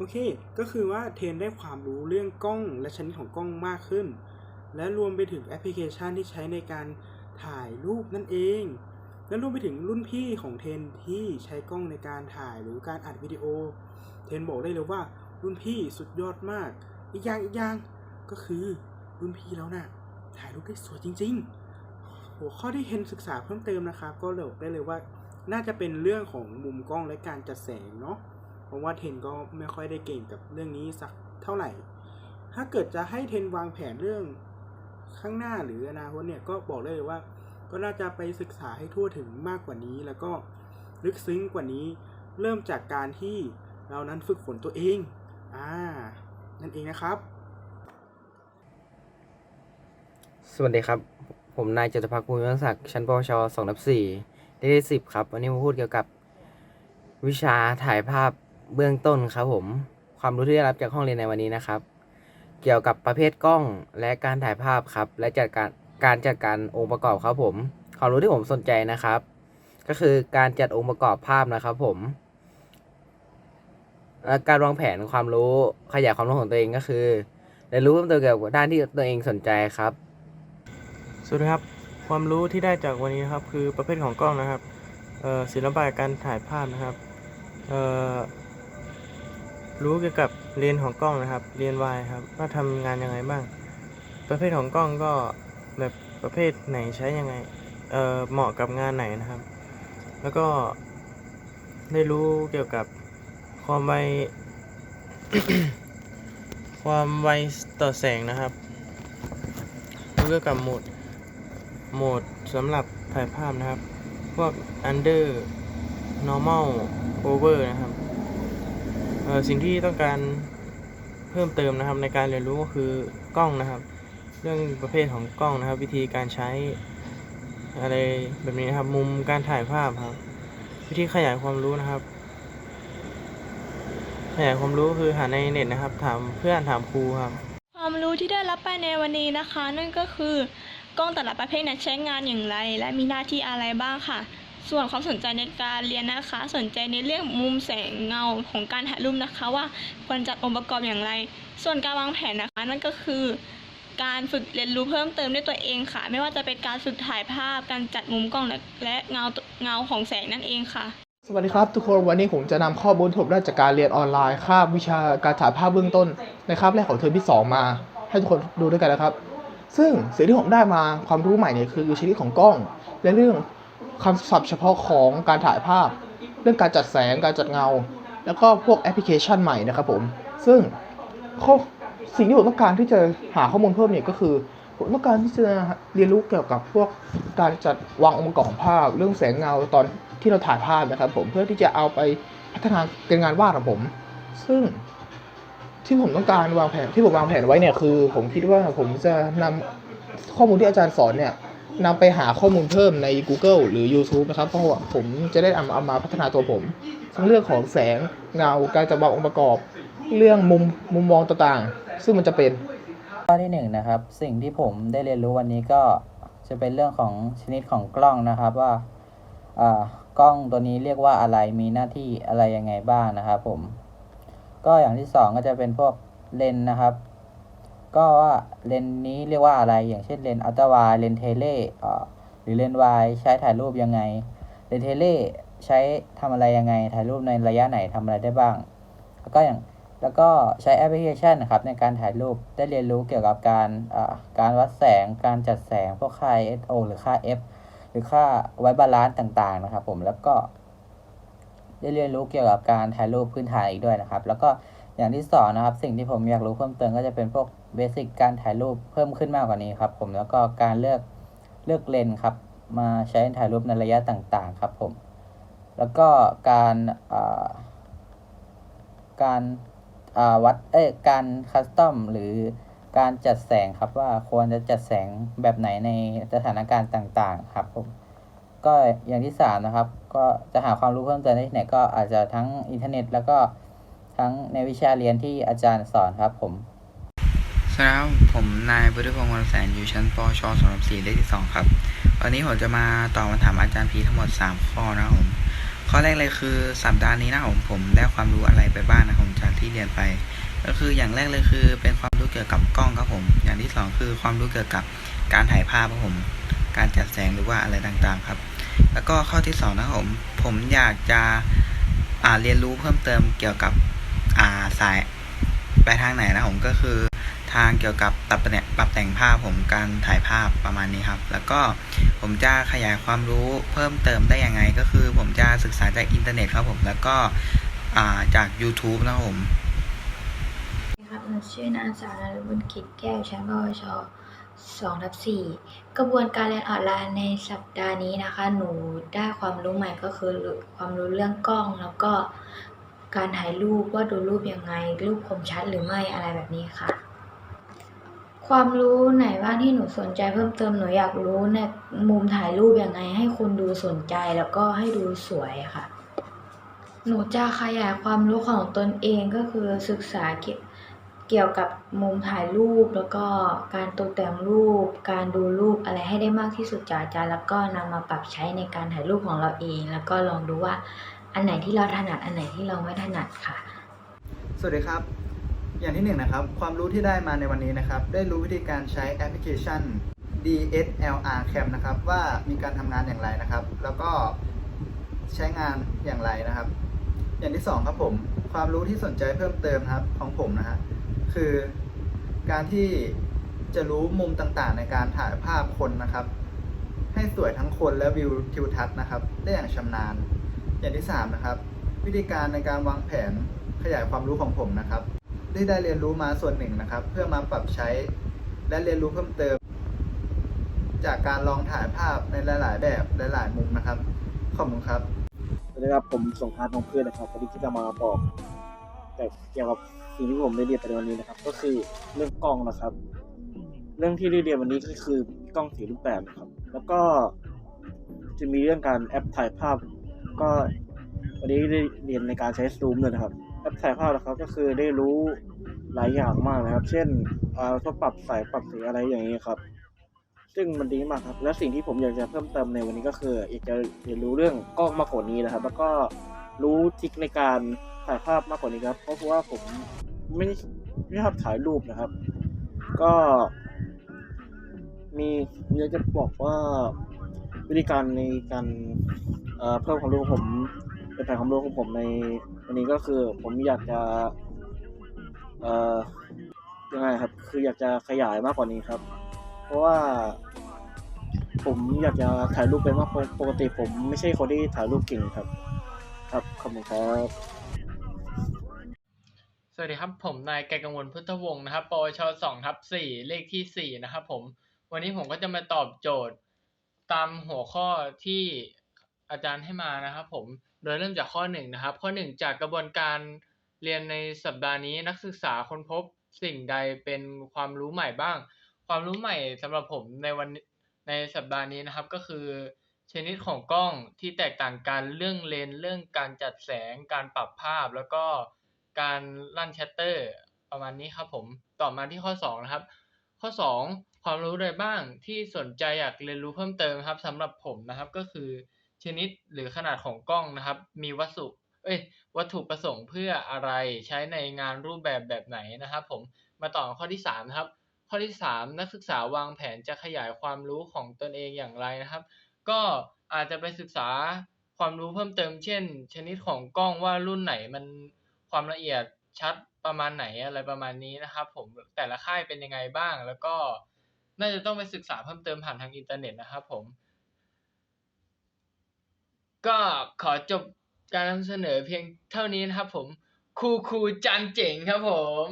โอเค ก็คือว่าเทนได้ความรู้เรื่องกล้องและชนิดของกล้องมากขึ้น และรวมไปถึงแอปพลิเคชันที่ใช้ในการถ่ายรูปนั่นเอง และรวมไปถึงรุ่นพี่ของเทนที่ใช้กล้องในการถ่ายหรือการอัดวิดีโอ เทนบอกได้เลยว่ารุ่นพี่สุดยอดมาก อีกอย่างอีกอย่างก็คือรุ่นพี่แล้วนะ่ะถ่ายรูปได้สวยจริง ๆ หัวข้อที่เทนศึกษาเพิ่มเติมนะครับ ก็เลยบอกได้เลยว่าน่าจะเป็นเรื่องของมุมกล้องและการจัดแสงเนาะ เพราะว่าเทนก็ไม่ค่อยได้เก่งกับเรื่องนี้สักเท่าไหร่ ถ้าเกิดจะให้เทนวางแผนเรื่องข้างหน้าหรืออนาคตเนี่ยก็บอกเลยว่า ก็น่าจะไปศึกษาให้ทั่วถึงมากกว่านี้ แล้วก็ลึกซึ้งกว่านี้ เริ่มจากการที่เรานั้นฝึกฝนตัวเอง อ่า นั่นเองนะครับ สวัสดีครับ ผมนายจตุพักภูมิวัฒนศักดิ์ชั้นปวชสองทับสี่ได้ที่สิบครับ วันนี้มาพูดเกี่ยวกับวิชาถ่ายภาพ เบื้องต้นครับผม ความรู้ที่ได้รับจากห้องเรียนในวันนี้นะครับ เกี่ยวกับประเภทกล้องและการถ่ายภาพครับ และจัดการการจัดการองค์ประกอบครับผม ความรู้ที่ผมสนใจนะครับ ก็คือการจัดองค์ประกอบภาพนะครับ ผมและการวางแผนความรู้ขยายความรู้ของตัวเองก็คือเรียนรู้เพิ่มเติมเกี่ยวกับด้านที่ตัวเองสนใจครับสวัสดีครับ ความรู้ที่ได้จากวันนี้ครับคือประเภทของกล้องนะครับศิลปะการถ่ายภาพนะครับ รู้เกี่ยวกับเรียนของกล้องนะครับเรียนวายครับ ว่าทำงานยังไงบ้าง ประเภทของกล้องก็แบบประเภทไหนใช้ยังไง เอ่อเหมาะกับงานไหนนะครับ แล้วก็ได้รู้เกี่ยวกับความไว ความไวต่อแสงนะครับรู้เกี่ยวกับโหมด โหมดสำหรับถ่ายภาพนะครับ พวก under normal over นะครับ สิ่งที่ต้องการเพิ่มเติมนะครับในการเรียนรู้ก็คือกล้องนะครับ เรื่องประเภทของกล้องนะครับ วิธีการใช้อะไรแบบนี้นะครับ มุมการถ่ายภาพครับ วิธีขยายความรู้นะครับ ขยายความรู้คือหาในเน็ตนะครับ ถามเพื่อนถามครูครับ ความรู้ที่ได้รับไปในวันนี้นะคะ นั่นก็คือกล้องแต่ละประเภทนี่ยใช้งานอย่างไร และมีหน้าที่อะไรบ้างค่ะ ส่วนความสนใจในการเรียนนะคะ สนใจในเรื่องมุมแสงเงาของการถ่ายรูปนะคะ ว่าควรจัดองค์ประกอบอย่างไร ส่วนการวางแผนนะคะนั่นก็คือ การฝึกเรียนรู้เพิ่มเติมด้วยตัวเองค่ะ ไม่ว่าจะเป็นการฝึกถ่ายภาพ การจัดมุมกล้องและเงาเงาของแสงนั่นเองค่ะ สวัสดีครับ ทุกคนวันนี้ผมจะนำข้อมูลที่ผมได้จากการเรียนออนไลน์คาบวิชาการถ่ายภาพเบื้องต้นในคาบแรกของเทอมที่ 2 มา ให้ทุกคนดูด้วยกันนะครับ ซึ่งสิ่งที่ผมได้มาความรู้ใหม่เนี่ยคือชนิดของกล้องและเรื่อง คำศัพท์เฉพาะของการถ่ายภาพ เรื่องการจัดแสงการจัดเงา แล้วก็พวกแอปพลิเคชันใหม่นะครับผม ซึ่งข้อสิ่งที่ผมต้องการที่จะหาข้อมูลเพิ่มเนี่ยก็คือผมต้องการที่จะเรียนรู้เกี่ยวกับพวกการจัดวางองค์ประกอบของภาพ เรื่องแสงเงาตอนที่เราถ่ายภาพนะครับ ผมเพื่อที่จะเอาไปพัฒนาเป็นงานวาดของผม ซึ่งที่ผมต้องการวางแผนที่ผมวางแผนไว้เนี่ยคือ ผมคิดว่าผมจะนำข้อมูลที่อาจารย์สอนเนี่ย นำไปหาข้อมูลเพิ่มใน Google หรือ YouTube นะครับ เพราะว่าผมจะได้เอาเอามาพัฒนาตัวผม ทั้งเรื่องของแสงเงาการจัดวางองค์ประกอบ เรื่องมุมมุมมองต่างๆ ซึ่งมันจะเป็นข้อที่หนึ่งนะครับสิ่งที่ผมได้เรียนรู้วันนี้ก็จะเป็นเรื่องของชนิดของกล้องนะครับว่าอ่ากล้องตัวนี้เรียกว่าอะไรมีหน้าที่อะไรยังไงบ้างนะครับผม ก็อย่างที่สองก็จะเป็นพวกเลนนะครับ ก็ว่าเลนส์นี้เรียกว่าอะไร อย่างเช่นเลนส์อัลตร้าไวเลนส์เทเล่หรือเลนส์วายใช้ถ่ายรูปยังไง เลนส์เทเล่ใช้ทำอะไรยังไง ถ่ายรูปในระยะไหนทำอะไรได้บ้าง แล้วก็อย่างแล้วก็ใช้แอปพลิเคชันนะครับในการถ่ายรูปได้เรียนรู้เกี่ยวกับการการวัดแสง การจัดแสงพวกค่า ISO หรือค่า f หรือค่าไวบาลานซ์ต่างๆนะครับผมแล้วก็ได้เรียนรู้เกี่ยวกับการถ่ายรูปพื้นฐานอีกด้วยนะครับ แล้วก็ อย่างที่สองนะครับ สิ่งที่ผมอยากรู้เพิ่มเติมก็จะเป็นพวกเบสิกการถ่ายรูปเพิ่มขึ้นมากกว่านี้ครับ ผมแล้วก็การเลือกเลือกเลนส์ครับ มาใช้ถ่ายรูปในระยะต่างๆ ครับผม แล้วก็การการวัดเอ้การคัสตอมหรือการจัดแสงครับว่าควรจะจัดแสงแบบไหนในสถานการณ์ต่างๆ ครับผมก็อย่างที่สามนะครับ ก็จะหาความรู้เพิ่มเติมได้ที่ไหนก็อาจจะทั้งอินเทอร์เน็ต แล้วก็ ทั้งในวิชาเรียนที่อาจารย์สอนครับผมสวัสดีครับผมนายบุตรพงศ์วันแสนอยู่ชั้นปชสองสี่เลขที่สองครับ วันนี้ผมจะมาตอบคำถามอาจารย์พีทั้งหมด3ข้อนะครับผมข้อแรกเลยคือสัปดาห์นี้นะผมผมได้ความรู้อะไรไปบ้างนะครับผมจากที่เรียนไป ก็คืออย่างแรกเลยคือ เป็นความรู้เกี่ยวกับกล้องครับผม อย่างที่สองคือความรู้เกี่ยวกับการถ่ายภาพครับผม การจัดแสงหรือว่าอะไรต่างๆครับ แล้วก็ข้อที่สองนะครับผมผมอยากจะอ่าเรียนรู้เพิ่มเติมเกี่ยวกับ สายไปทางไหนนะผมก็คือทางเกี่ยวกับปรับแต่งปรับแต่งภาพผมการถ่ายภาพประมาณนี้ครับ แล้วก็ผมจะขยายความรู้เพิ่มเติมได้ยังไง ก็คือผมจะศึกษาจากอินเทอร์เน็ตครับผมแล้วก็าจาก YouTube นะครับผมครับหนูชื่อนางสาวนรบุญกิจแก้วชั้นปวช2ทับ4กระบวนการเรียนออนไลน์ในสัปดาห์นี้นะคะ หนูได้ความรู้ใหม่ก็คือความรู้เรื่องกล้องแล้วก็ การถ่ายรูปว่าดูรูปยังไง รูปคมชัดหรือไม่อะไรแบบนี้ค่ะ ความรู้ไหนบ้างที่หนูสนใจเพิ่มเติมหนูอยากรู้ในมุมถ่ายรูปยังไง ให้คนดูสนใจแล้วก็ให้ดูสวยค่ะ หนูจะขยายความรู้ของตนเองก็คือศึกษาเกี่ยวเกี่ยวกับมุมถ่ายรูปแล้วก็การตกแต่งรูป การดูรูปอะไรให้ได้มากที่สุดจากอาจารย์แล้วก็นำมาปรับใช้ในการถ่ายรูปของเราเอง แล้วก็ลองดูว่า อันไหนที่เราถนัดอันไหนที่เราไม่ถนัดค่ะ สวัสดีครับ อย่างที่หนึ่งนะครับ ความรู้ที่ได้มาในวันนี้นะครับ ได้รู้วิธีการใช้แอปพลิเคชัน DSLR Cam นะครับ ว่ามีการทำงานอย่างไรนะครับ แล้วก็ใช้งานอย่างไรนะครับ อย่างที่สองครับผม ความรู้ที่สนใจเพิ่มเติมครับของผมนะฮะคือการที่จะรู้มุมต่างๆ ในการถ่ายภาพคนนะครับ ให้สวยทั้งคนและวิวทิวทัศน์นะครับ ได้อย่างชำนาญ อย่างที่สามนะครับวิธีการในการวางแผนขยายความรู้ของผมนะครับ ได้ได้เรียนรู้มาส่วนหนึ่งนะครับ เพื่อมาปรับใช้ และเรียนรู้เพิ่มเติม จากการลองถ่ายภาพในหลาย ๆ แบบหลาย ๆ มุมนะครับขอบคุณครับสวัสดีครับผมสงครามทองเพื่อนนะครับวันนี้ที่จะมาบอกแต่เกี่ยวกับสิ่งที่ผมได้เรียนไปในวันนี้นะครับ ก็คือเรื่องกล้องนะครับ เรื่องที่ได้เรียนวันนี้ก็คือกล้องสีรูปแบบนะครับ แล้วก็จะมีเรื่องการแอปถ่ายภาพ ก็วันนี้ได้เรียนในการใช้ซูมเลยนะครับแอปถ่ายภาพนะครับก็คือได้รู้หลายอย่างมากนะครับ เช่นอ่าต้องปรับสายปรับสีอะไรอย่างนี้ครับ ซึ่งมันดีมากครับ และสิ่งที่ผมอยากจะเพิ่มเติมในวันนี้ก็คืออยากจะเรียนรู้เรื่องกล้องมากกว่านี้นะครับ แล้วก็รู้ทิคในการถ่ายภาพมากกว่านี้ครับ เพราะว่าผมไม่ไม่ชอบถ่ายรูปนะครับ ก็ มีมีอยากจะบอกว่าวิธีการในการ เอ่อเพิ่มความรู้ของผมเป็นแผนความรู้ของผมในวันนี้ก็คือผมอยากจะเอ่อยังไงครับ คืออยากจะขยายมากกว่านี้ครับ เพราะว่า ผมอยากจะถ่ายรูปเป็นมากปกติผมไม่ใช่คนที่ถ่ายรูปเก่งครับ ครับขอบคุณครับสวัสดีครับ ผมนายไกกังวลพุทธวงศ์นะครับปวชสองทับสี่เลขที่สี่นะครับผม วันนี้ผมก็จะมาตอบโจทย์ตามหัวข้อที่ อาจารย์ให้มานะครับผม โดยเริ่มจากข้อหนึ่งนะครับ ข้อหนึ่งจากกระบวนการเรียนในสัปดาห์นี้นักศึกษาค้นพบสิ่งใดเป็นความรู้ใหม่บ้าง ความรู้ใหม่สำหรับผมในวันในสัปดาห์นี้นะครับก็คือ ชนิดของกล้องที่แตกต่างกันเรื่องเลนส์เรื่องการจัดแสง การปรับภาพ แล้วก็การลั่นชัตเตอร์ ประมาณนี้ครับผมต่อมาที่ข้อ2นะครับข้อ 2 ความรู้ใดบ้างที่สนใจอยากเรียนรู้เพิ่มเติมครับสำหรับผมนะครับก็คือ ชนิดหรือขนาดของกล้องนะครับ มีวัสดุเอ้ยวัตถุประสงค์เพื่ออะไรใช้ในงานรูปแบบแบบไหนนะครับ ผมมาต่อข้อที่3นะครับข้อที่ 3 นักศึกษาวางแผนจะขยายความรู้ของตนเองอย่างไรนะครับ ก็อาจจะไปศึกษาความรู้เพิ่มเติม เช่น ชนิดของกล้องว่ารุ่นไหนมันความละเอียดชัดประมาณไหนอะไรประมาณนี้นะครับ ผมแต่ละค่ายเป็นยังไงบ้าง แล้วก็น่าจะต้องไปศึกษาเพิ่มเติมผ่านทางอินเทอร์เน็ตนะครับ ผม ก็ขอจบการนำเสนอเพียงเท่านี้นะครับผมครูครูจันเจ๋งครับผม